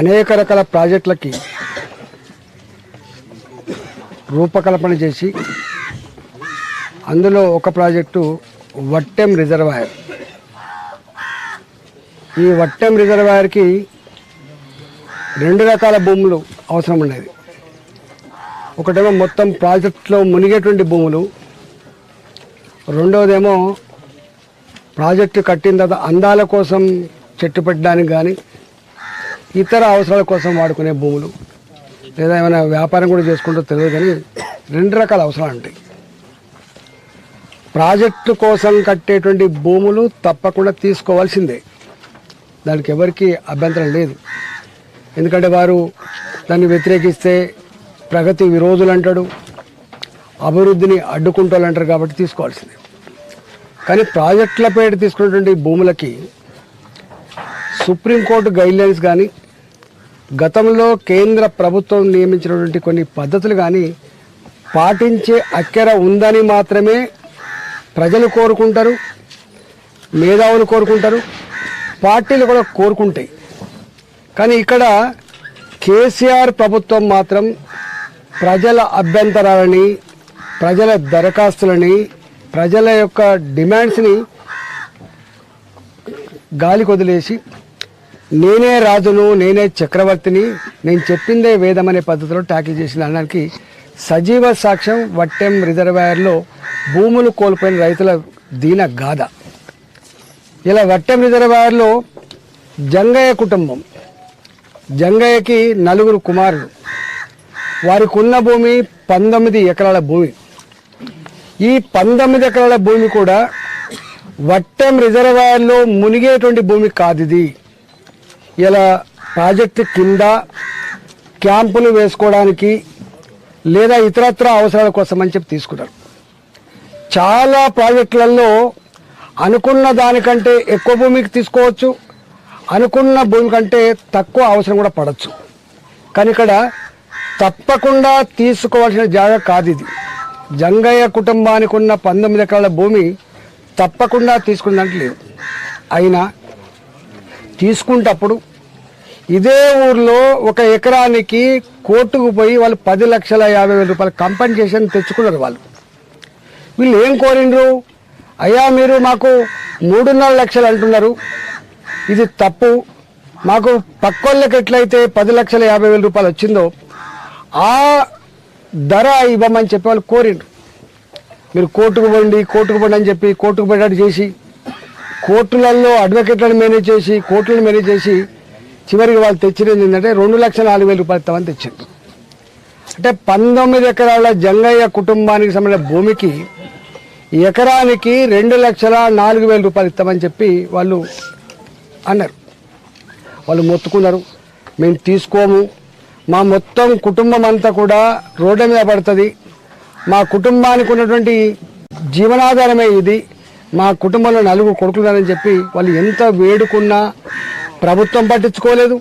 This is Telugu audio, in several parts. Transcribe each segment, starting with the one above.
అనేక రకాల ప్రాజెక్టులకి రూపకల్పన చేసి అందులో ఒక ప్రాజెక్టు వట్టెం రిజర్వాయర్. ఈ వట్టెం రిజర్వాయర్కి రెండు రకాల భూములు అవసరం ఉండేది. ఒకటేమో మొత్తం ప్రాజెక్టులో మునిగేటువంటి భూములు. రెండవదేమో ప్రాజెక్టు కట్టిన తర్వాత అందాల కోసం చెట్టు పెట్టడానికి కానీ ఇతర అవసరాల కోసం వాడుకునే భూములు లేదా ఏమైనా వ్యాపారం కూడా చేసుకుంటూ తెలియదు కానీ రెండు రకాల అవసరాలు ఉంటాయి. ప్రాజెక్టు కోసం కట్టేటువంటి భూములు తప్పకుండా తీసుకోవాల్సిందే. దానికి ఎవరికి అభ్యంతరం లేదు. ఎందుకంటే వారు దాన్ని వ్యతిరేకిస్తే ప్రగతి విరోధులు అంటాడు అభివృద్ధిని అడ్డుకుంటాలు అంటారు కాబట్టి తీసుకోవాల్సిందే. కానీ ప్రాజెక్టుల పేరు తీసుకున్నటువంటి భూములకి సుప్రీంకోర్టు గైడ్లైన్స్ కానీ గతంలో కేంద్ర ప్రభుత్వం నియమించినటువంటి కొన్ని పద్ధతులు కానీ పాటించే అక్కర ఉందని మాత్రమే ప్రజలు కోరుకుంటారు మేధావులు కోరుకుంటారు పార్టీలు కూడా కోరుకుంటాయి. కానీ ఇక్కడ కేసీఆర్ ప్రభుత్వం మాత్రం ప్రజల అభ్యంతరాలని ప్రజల దరఖాస్తులని ప్రజల యొక్క డిమాండ్స్ని గాలి కొదిలేసి నేనే రాజును నేనే చక్రవర్తిని నేను చెప్పిందే వేదం అనే పద్ధతిలో ట్యాకిల్ చేసిన అనడానికి సజీవ సాక్ష్యం వట్టెం రిజర్వాయర్లో భూములు కోల్పోయిన రైతుల దీన గాథ. ఇలా వట్టెం రిజర్వాయర్లో జంగయ్య కుటుంబం. జంగయ్యకి నలుగురు కుమారులు. వారికి ఉన్న భూమి పంతొమ్మిది ఎకరాల భూమి. ఈ పంతొమ్మిది ఎకరాల భూమి కూడా వట్టెం రిజర్వాయర్లో మునిగేటువంటి భూమి కాదు ఇది ఇలా ప్రాజెక్టు కింద క్యాంపులు వేసుకోవడానికి లేదా ఇతరత్ర అవసరాల కోసం అని చెప్పి తీసుకున్నారు. చాలా ప్రాజెక్టులలో అనుకున్న దానికంటే ఎక్కువ భూమికి తీసుకోవచ్చు అనుకున్న భూమి కంటే తక్కువ అవసరం కూడా పడవచ్చు కానీ ఇక్కడ తప్పకుండా తీసుకోవాల్సిన జాగా కాదు ఇది. జంగయ్య కుటుంబానికి ఉన్న పంతొమ్మిది ఎకరాల భూమి తప్పకుండా తీసుకున్నట్టు లేదు. అయినా తీసుకుంటప్పుడు ఇదే ఊర్లో ఒక ఎకరానికి కోర్టుకు పోయి వాళ్ళు పది లక్షల యాభై వేల రూపాయల కంపెన్సేషన్ తెచ్చుకున్నారు వాళ్ళు. వీళ్ళు ఏం కోరిండ్రు? అయ్యా మీరు మాకు మూడున్నర లక్షలు అంటున్నారు. ఇది తప్పు. మాకు పక్కోళ్ళకి ఎట్లయితే పది లక్షల యాభై వేల రూపాయలు వచ్చిందో ఆ ధర ఇవ్వమని చెప్పి వాళ్ళు కోరిండ్రు. మీరు కోర్టుకు పోండి కోర్టుకు పోండి అని చెప్పి కోర్టుకు పోయినట్టు చేసి కోర్టులలో అడ్వకేట్లను మేనేజ్ చేసి కోర్టులను మేనేజ్ చేసి చివరికి వాళ్ళు తెచ్చినది ఏంటంటే రెండు లక్షల నాలుగు వేల రూపాయలు ఇస్తామని తెచ్చిండ్రు అంటే పంతొమ్మిది ఎకరాల జంగయ్య కుటుంబానికి సంబంధించిన భూమికి ఎకరానికి రెండు లక్షల నాలుగు వేల రూపాయలు ఇస్తామని చెప్పి వాళ్ళు అన్నారు. వాళ్ళు మొత్తుకున్నారు. మేము తీసుకోము. మా మొత్తం కుటుంబం అంతా కూడా రోడ్ల మీద పడుతుంది. మా కుటుంబానికి ఉన్నటువంటి జీవనాధారమే ఇది. మా కుటుంబంలో నలుగురు కొడుకున్నారని చెప్పి వాళ్ళు ఎంత వేడుకున్నా ప్రభుత్వం పట్టించుకోలేదు.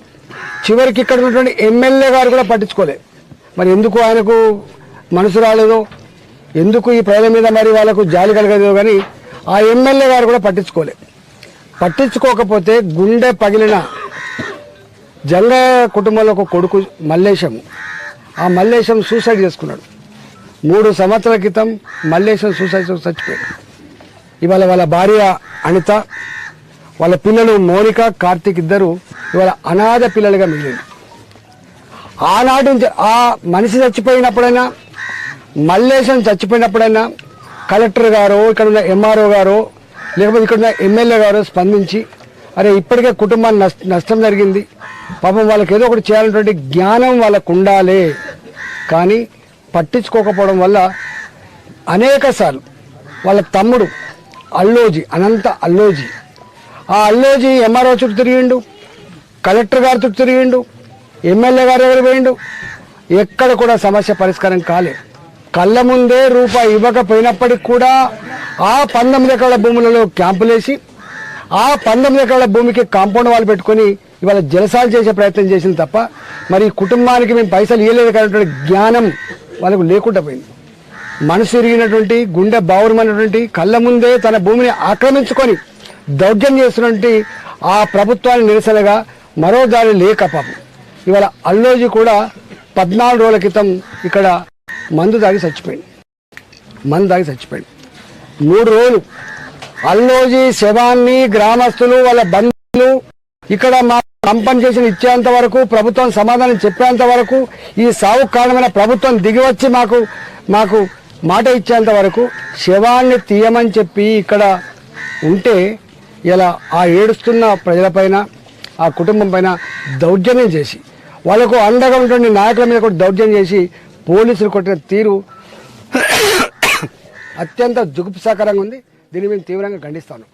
చివరికి ఇక్కడ ఉన్నటువంటి ఎమ్మెల్యే గారు కూడా పట్టించుకోలేదు. మరి ఎందుకు ఆయనకు మనసు రాలేదో ఎందుకు ఈ ప్రజల మీద మరి వాళ్ళకు జాలి కలగలేదో కానీ ఆ ఎమ్మెల్యే గారు కూడా పట్టించుకోలేదు. పట్టించుకోకపోతే గుండె పగిలిన జంగ కుటుంబంలో ఒక కొడుకు మల్లేశం. ఆ మల్లేశం సూసైడ్ చేసుకున్నాడు. మూడు సంవత్సరాల క్రితం మల్లేశం సూసైడ్ చచ్చిపోయాడు. ఇవాళ వాళ్ళ భార్య అనిత వాళ్ళ పిల్లలు మోనిక కార్తీక్ ఇద్దరు ఇవాళ అనాథ పిల్లలుగా మిగిలింది ఆనాటి నుంచి ఆ మనిషి చచ్చిపోయినప్పుడైనా మల్లేశం చచ్చిపోయినప్పుడైనా కలెక్టర్ గారు ఇక్కడ ఉన్న ఎంఆర్ఓ గారు లేకపోతే ఇక్కడ ఉన్న ఎమ్మెల్యే గారు స్పందించి అరే ఇప్పటికే కుటుంబాన్ని నష్టం జరిగింది. పాపం వాళ్ళకి ఏదో ఒకటి చేయాలన్నటువంటి జ్ఞానం వాళ్ళకు ఉండాలి. కానీ పట్టించుకోకపోవడం వల్ల అనేకసార్లు వాళ్ళ తమ్ముడు అల్లోజీ అనంత అల్లోజీ. ఆ అల్లోజీ ఎంఆర్ఓ చుట్టూ తిరిగిండు కలెక్టర్ గారి చుట్టూ తిరిగిండు ఎమ్మెల్యే గారు ఎవరు పోయిండు. ఎక్కడ కూడా సమస్య పరిష్కారం కాలేదు. కళ్ళ ముందే రూపాయి ఇవ్వకపోయినప్పటికి కూడా ఆ పంతొమ్మిది ఎకరాల భూములలో క్యాంపులేసి ఆ పంతొమ్మిది ఎకరాల భూమికి కాంపౌండ్ వాళ్ళు పెట్టుకొని ఇవాళ జలసాలు చేసే ప్రయత్నం చేసింది తప్ప మరి కుటుంబానికి మేము పైసలు ఇవ్వలేదు కానీ జ్ఞానం వాళ్ళకు లేకుండా పోయింది. మనసు ఎరిగినటువంటి గుండె బావురమైనటువంటి కళ్ళ ముందే తన భూమిని ఆక్రమించుకొని దౌర్జన్యం చేస్తున్నటువంటి ఆ ప్రభుత్వాన్ని నిరసనగా మరో దారి లేక పాపం. ఇవాళ అల్లోజీ కూడా పద్నాలుగు రోజుల క్రితం ఇక్కడ మందు తాగి చచ్చిపోయింది. మందు తాగి చచ్చిపోయింది. మూడు రోజులు అల్లోజీ శవాన్ని గ్రామస్తులు వాళ్ళ బంధువులు ఇక్కడ మా చేసిన ఇచ్చేంత వరకు ప్రభుత్వం సమాధానం చెప్పేంత వరకు ఈ సాగు కారణమైన ప్రభుత్వం దిగివచ్చి మాకు మాకు మాట ఇచ్చేంత వరకు శవాన్ని తీయమని చెప్పి ఇక్కడ ఉంటే ఇలా ఆ ఏడుస్తున్న ప్రజలపైన ఆ కుటుంబం పైన దౌర్జన్యం చేసి వాళ్ళకు అండగా ఉన్నటువంటి నాయకుల మీద కూడా దౌర్జన్యం చేసి పోలీసులు కొట్టిన తీరు అత్యంత జుగుప్సాకరంగా ఉంది. దీన్ని మేము తీవ్రంగా ఖండిస్తాను.